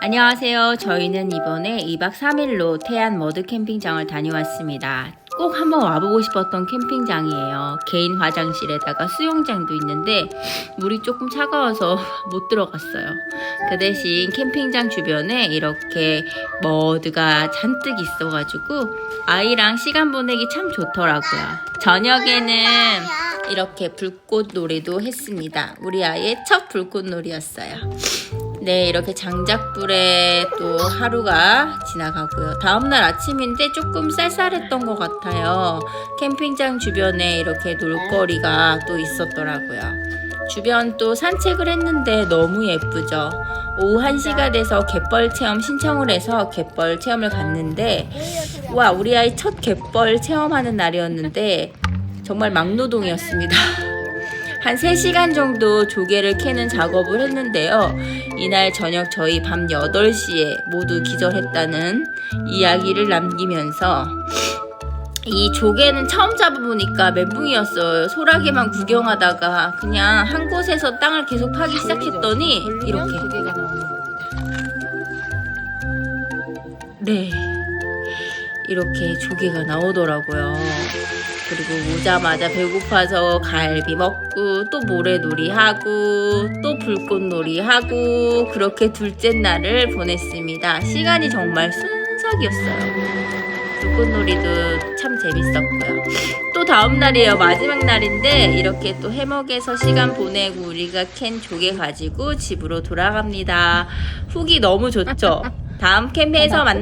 안녕하세요. 저희는 이번에 2박 3일로 태안 머드 캠핑장을 다녀왔습니다. 꼭 한번 와보고 싶었던 캠핑장이에요. 개인 화장실에다가 수영장도 있는데 물이 조금 차가워서 못 들어갔어요. 그 대신 캠핑장 주변에 이렇게 머드가 잔뜩 있어가지고 아이랑 시간 보내기 참 좋더라고요. 저녁에는 이렇게 불꽃 놀이도 했습니다. 우리 아이의 첫 불꽃 놀이였어요. 네, 이렇게 장작불에 또 하루가 지나가고요. 다음날 아침인데 조금 쌀쌀했던 것 같아요. 캠핑장 주변에 이렇게 놀거리가 또 있었더라고요. 주변 또 산책을 했는데 너무 예쁘죠. 오후 1시가 돼서 갯벌 체험 신청을 해서 갯벌 체험을 갔는데 와, 우리 아이 첫 갯벌 체험하는 날이었는데 정말 막노동이었습니다. 한 3시간 정도 조개를 캐는 작업을 했는데요. 이날 저녁 저희 밤 8시에 모두 기절했다는 이야기를 남기면서 이 조개는 처음 잡아보니까 멘붕이었어요. 소라게만 구경하다가 그냥 한 곳에서 땅을 계속 파기 시작했더니 이렇게. 네 이렇게 조개가 나오더라고요. 그리고 오자마자 배고파서 갈비 먹고 또 모래놀이 하고 또 불꽃놀이 하고 그렇게 둘째 날을 보냈습니다. 시간이 정말 순삭이었어요. 불꽃놀이도 참 재밌었고요. 또 다음 날이에요. 마지막 날인데 이렇게 또 해먹에서 시간 보내고 우리가 캔 조개 가지고 집으로 돌아갑니다. 후기 너무 좋죠? 다음 캠프에서 만